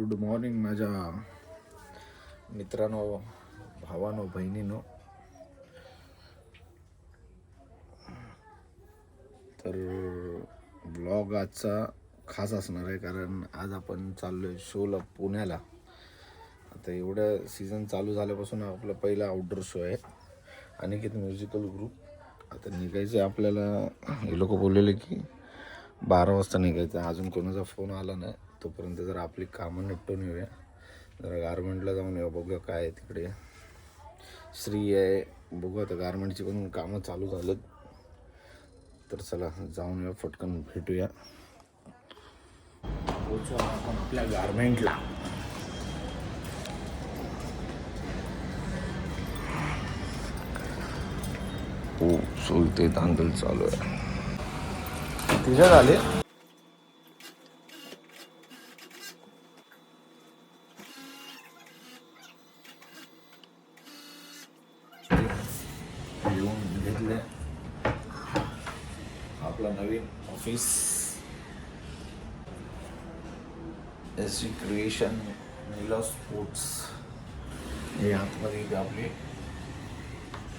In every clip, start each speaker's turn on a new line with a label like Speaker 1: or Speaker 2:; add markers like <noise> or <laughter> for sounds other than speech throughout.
Speaker 1: Good morning माझ्या मित्रांनो भावानो बहिणीनो. तर ब्लॉग आजचा खास असणार आहे कारण आज आपण चाललोय शोला पुण्याला. आता एवढ्या सीझन चालू झाल्यापासून आपला पहिला आउटडोर शो आहे. अनिकेत म्युझिकल ग्रुप आता निघायचं आहे आपल्याला. हे लोक बोललेले की बारा वाजता निघायचं अजून कोणाचा फोन आला नाही. तोपर्यंत जरा आपली कामं निपटून येऊया. जरा गारमेंटला जाऊन येऊ बघूया काय आहे तिकडे. श्री आहे बघू आता गारमेंटची पण कामं चालू झालं तर चला जाऊन येऊ फटकन भेटूया. पोचू आपण आपल्या गारमेंटला. हो सो इथे तांदूळ चालू आहे. तिच्या आले? क्रिएशन निला स्पोर्ट्स हे आतमध्ये इथे आपली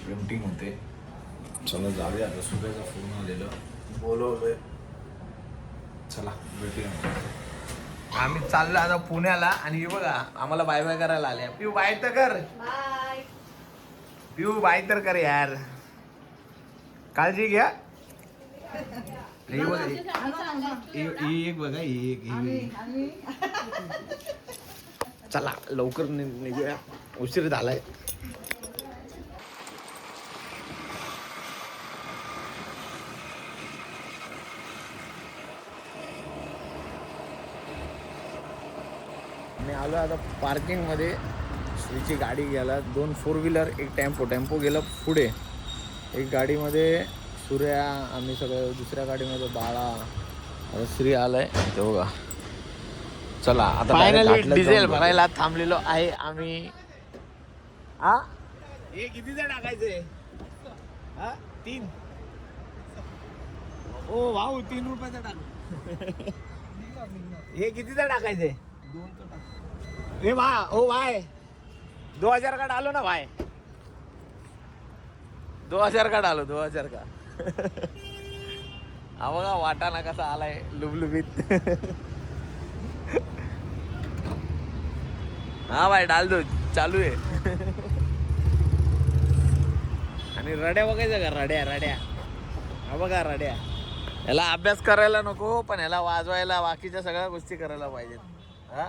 Speaker 1: प्रिंटिंग होते. चला जाऊया. आता सुबेचा फोन आलेला. बोलवलोय. चला भेटूया
Speaker 2: आम्ही चाललो आता पुण्याला आणि हे बघा आम्हाला बाय बाय करायला आले. पिऊ बाय तर कर. पिऊ बाय तर कर यार. काळजी घ्या. हे बघा हे- हे- ही एक बघा ही एक ही एक. चला लवकर नि- निघूया. उशीर झालाय.
Speaker 1: मी आलो आता पार्किंगमध्ये. श्रीची गाडी घ्यायला दोन फोर व्हीलर एक टेम्पो. टेम्पो गेला पुढे. एक गाडीमध्ये सूर्या आम्ही सगळं दुसऱ्या गाडीमध्ये बाळा आता श्री आलाय. ते बघा. चला आता
Speaker 2: फायनली डिझेल भरायला थांबलेलो आहे आम्ही. हा हे कितीचं टाकायचंय हा? तीन? ओ भाऊ तीन रुपयाचं टाक हे कितीचं टाकायचंय हे भा ओ भाय दो हजार का डालो ना भाई दो हजार का डालो दो हजार का हा बघा वाटाणा कसा आलाय लुबलुबीत. हा भाई डाल दो चालू आहे. आणि रड्या बघायचं का? रड्या रड्या. हा बघा रड्या. याला अभ्यास करायला नको पण याला वाजवायला बाकीच्या सगळ्या गोष्टी करायला पाहिजेत. हा?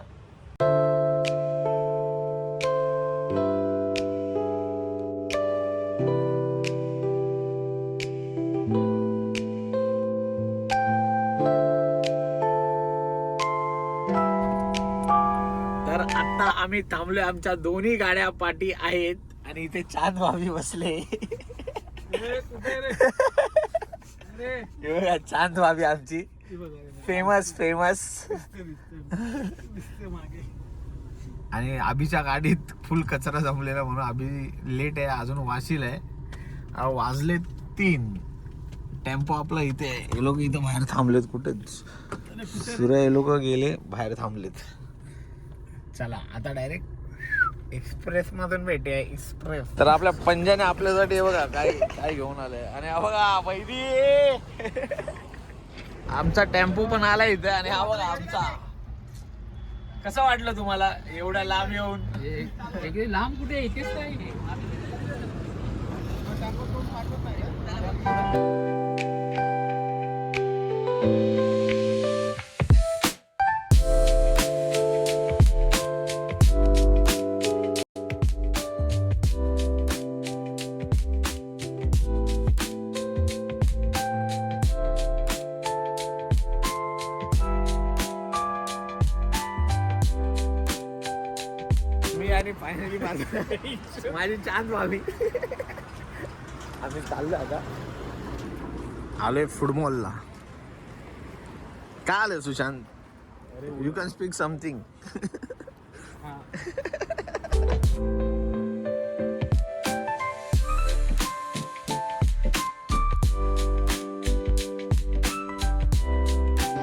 Speaker 2: आम्ही थांबलो आमच्या दोन्ही गाड्या पाठी आहेत. आणि इथे चांद भाभी बसले. चांद भाभी आमची. फेमस फेमस आणि आबीच्या गाडीत फुल कचरा जमलेला म्हणून आबी लेट आहे अजून वाशील आहे. अहो, वाजले तीन. टेम्पो आपला इथे आहे. हे लोक इथं बाहेर थांबलेत कुठे? सुरे हे लोक गेले बाहेर थांबलेत. चला आता डायरेक्ट एक्सप्रेस मधून भेटूया एक्सप्रेस तर आपल्या पंजाने आपल्यासाठी बघा काय काय घेऊन आलंय आणि हा बघा वैदी! आमचा टेम्पो पण आला इथं आणि हा बघा आमचा. कसं वाटलं तुम्हाला एवढ्या लांब येऊन?
Speaker 3: लांब कुठे इथेच काय
Speaker 2: फायनली माझं <laughs> माझी चांद व्हावी आम्ही चाललो आता.
Speaker 1: आलोय फुटबॉलला काय आलं Sushant? You can speak something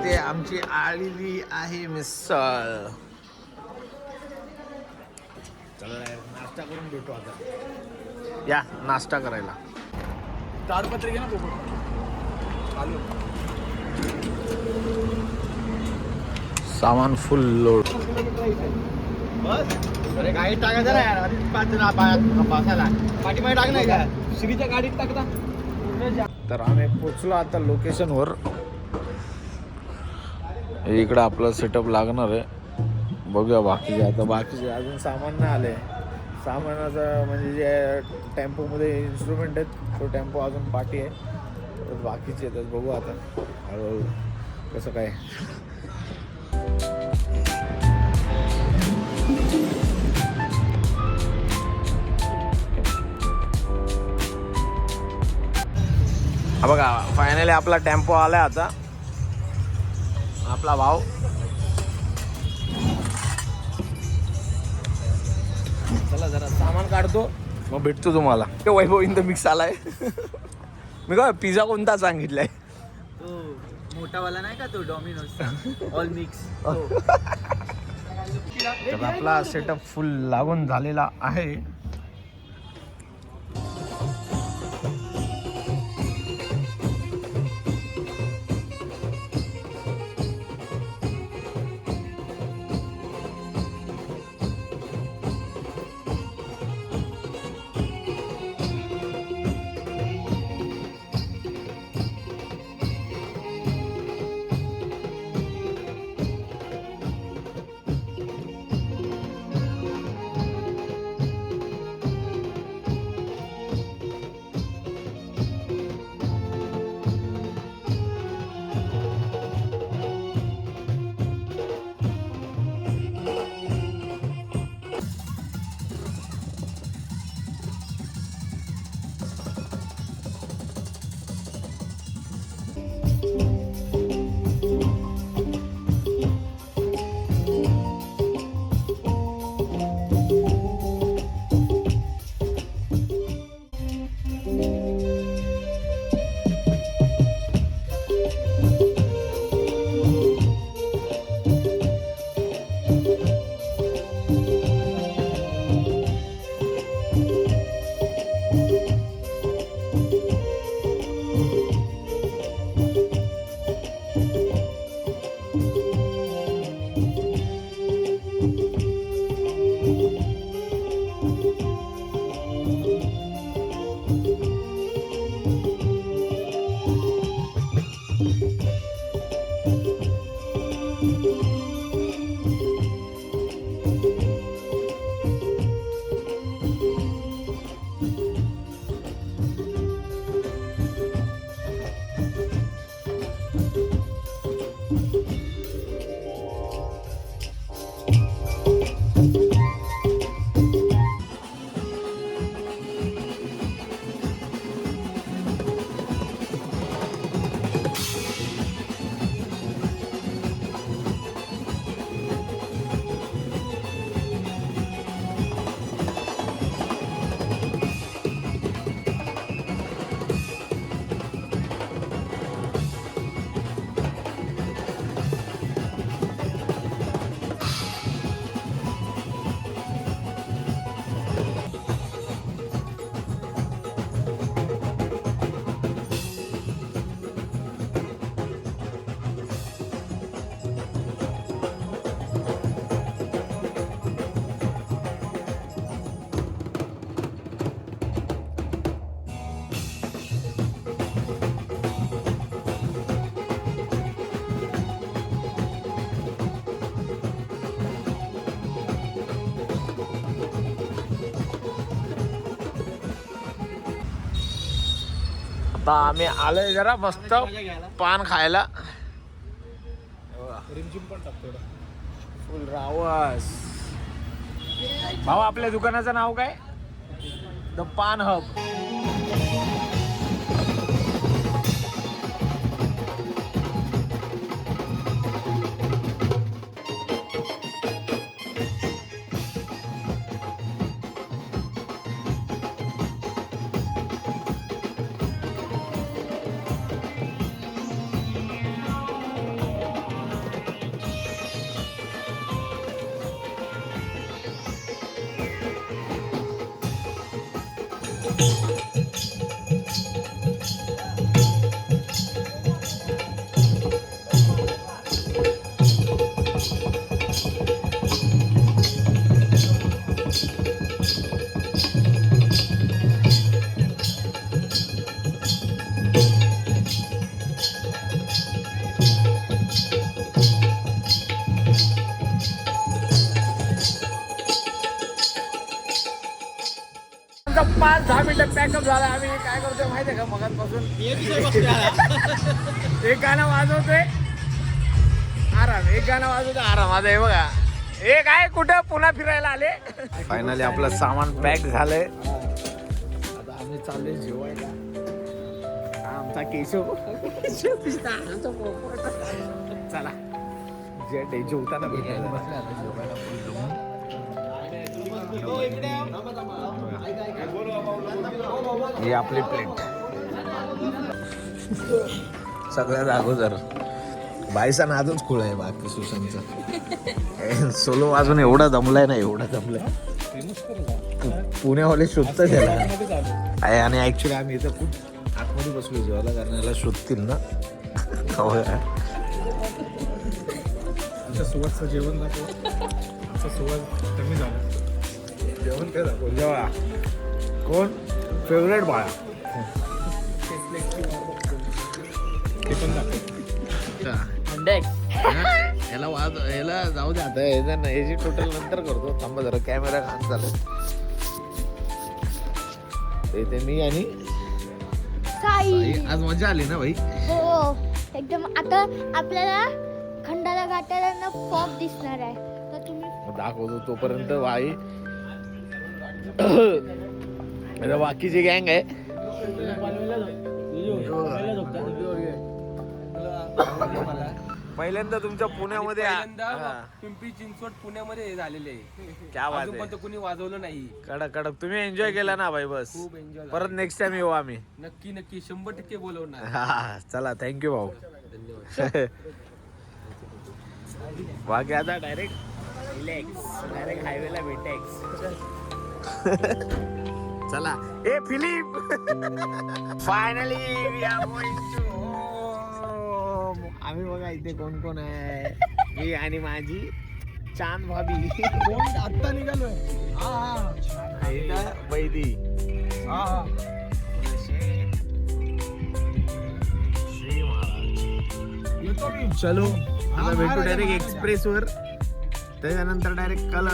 Speaker 2: ते आमची आलेली आहे मिसळ चला नाश्ता करून भेटू आता. या नाश्ता करायला.
Speaker 3: ताडपत्री घे ना पोपट. चालू.
Speaker 2: सामान फुल लोड
Speaker 3: बस. अरे गाडीत टाकायचं ना यार. पाच जण पाठीमागे टाक नाही का श्रीच्या गाडीत टाकता
Speaker 2: तर आम्ही पोचलो आता लोकेशनवर इकडं आपलं सेटअप लागणार आहे. बघूया बाकीचे. आता बाकीचे अजून सामान नाही आले. सामानाचा म्हणजे जे टेम्पोमध्ये इन्स्ट्रुमेंट आहेत तो टेम्पो अजून पाठी आहे. तर बाकीचे आहेत बघू आता. हळूहळू. कसं काय? हा बघा फायनली आपला टेम्पो आलाय आता. आपला भाव चला जरा सामान काढतो. मग भेटतो तुम्हाला. ते वैभव इन द मिक्स आलाय. मी काय पिझ्झा कोणता सांगितलाय?
Speaker 3: तो मोठावाला नाही का तो डॉमिनोज ऑल मिक्स
Speaker 2: तर आपला सेटअप फुल लागून झालेला आहे. आता आम्ही आलोय जरा मस्त पान खायला. फुल रावस भाऊ आपल्या दुकानाचं नाव काय? द पान हब. दहा मिनिटं पॅकअप झाला आम्ही काय करतोय माहितीये का मगातपासून एक गाणं वाजवतोय. आराम एक गाणं वाजवतोय. आराम आता हे बघा. हे काय कुठं? पुन्हा फिरायला आले? फायनली आपलं सामान पॅक झालंय. आता आम्ही चाललोय जेवायला. आमचा केशव. चला. जे जेवताना भेटायला ही आपली प्लेट सगळ्यात अगोदर. बाईचा नादच खुळ आहे बाकी सुशांतचा. सोलो वाजून एवढा दमलाय ना एवढा दमलाय पुण्यावाले शोधत त्याला. आहे आणि ऍक्च्युली आम्ही इथं खूप आतमध्ये बसलो जेवायला कारण याला शोधतील ना.
Speaker 3: सुवासचं जेवण दाखव. सुवास कमी झाला. जेवण काय दाखव
Speaker 2: जेवा. कोण? फेवरेट बाळा.
Speaker 3: ते पण दाखव
Speaker 2: हा? याला वाज याला जाऊ दे आता याचा न- याची टोटल नंतर करतो. थांबा जरा कॅमेरा घाण चालेल ते ते मी आणि
Speaker 4: साई.
Speaker 2: आज मजा आली ना भाई?
Speaker 4: हो एकदम आता आपल्याला खंडाला गाठायला ना पॉप दिसणार आहे. तर तुम्ही
Speaker 2: दाखवतो तोपर्यंत भाई. आता बाकीची गँग आहे पहिल्यांदा तुमच्या पुण्यामध्ये आ-.
Speaker 5: पिंपरी चिंचवड पुण्यामध्ये हे झालेले आहे.
Speaker 2: क्या बात
Speaker 5: अजून पण कुणी वाजवलं नाही.
Speaker 2: कडक कडक. तुम्ही एन्जॉय केला ना भाई बस.
Speaker 5: खूप एन्जॉय
Speaker 2: परत नेक्स्ट टाइम येऊ आम्ही.
Speaker 5: नक्की नक्की. शंभर टक्के बोलवणार.
Speaker 2: हा, चला थँक्यू भाऊ. बाकी आता डायरेक्ट रिलॅक्स डायरेक्ट हायवेला भेटेक्स. <laughs> चला. ए Philip! Finally we are going to आम्ही बघा इथे कोण कोण आहे. मी आणि माझी चांद भाभी.
Speaker 3: आत्ता निघालोय. हा हा. हा हा. मी.
Speaker 2: चलो. आता भेटू डायरेक्ट एक्सप्रेस वर. त्याच्यानंतर डायरेक्ट काल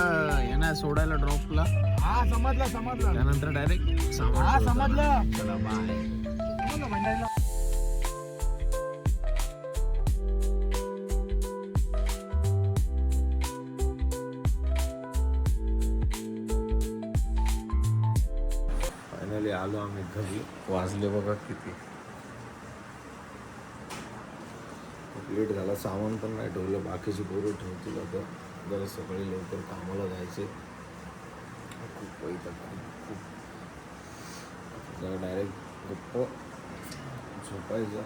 Speaker 2: यांना सोडायला ड्रॉपला
Speaker 3: हा समजलं समजलं.
Speaker 2: त्यानंतर डायरेक्ट
Speaker 3: हा. समजलं.
Speaker 2: चला बाय
Speaker 3: समजलं
Speaker 2: फायनली आलो आम्ही घरी. वाजले बघा किती. खूप लेट झाला. सामान पण नाही ठेवलं. बाकीची पोरं ठेवतील आता. जरा सकाळी लवकर कामाला जायचे खूप वाईट खूप खूप. जरा डायरेक्ट गप्प झोपायचं.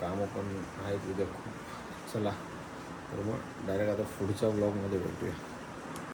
Speaker 2: कामं पण आहेत उद्या खूप. चला तर मग डायरेक्ट आता पुढच्या ब्लॉगमध्ये भेटूया.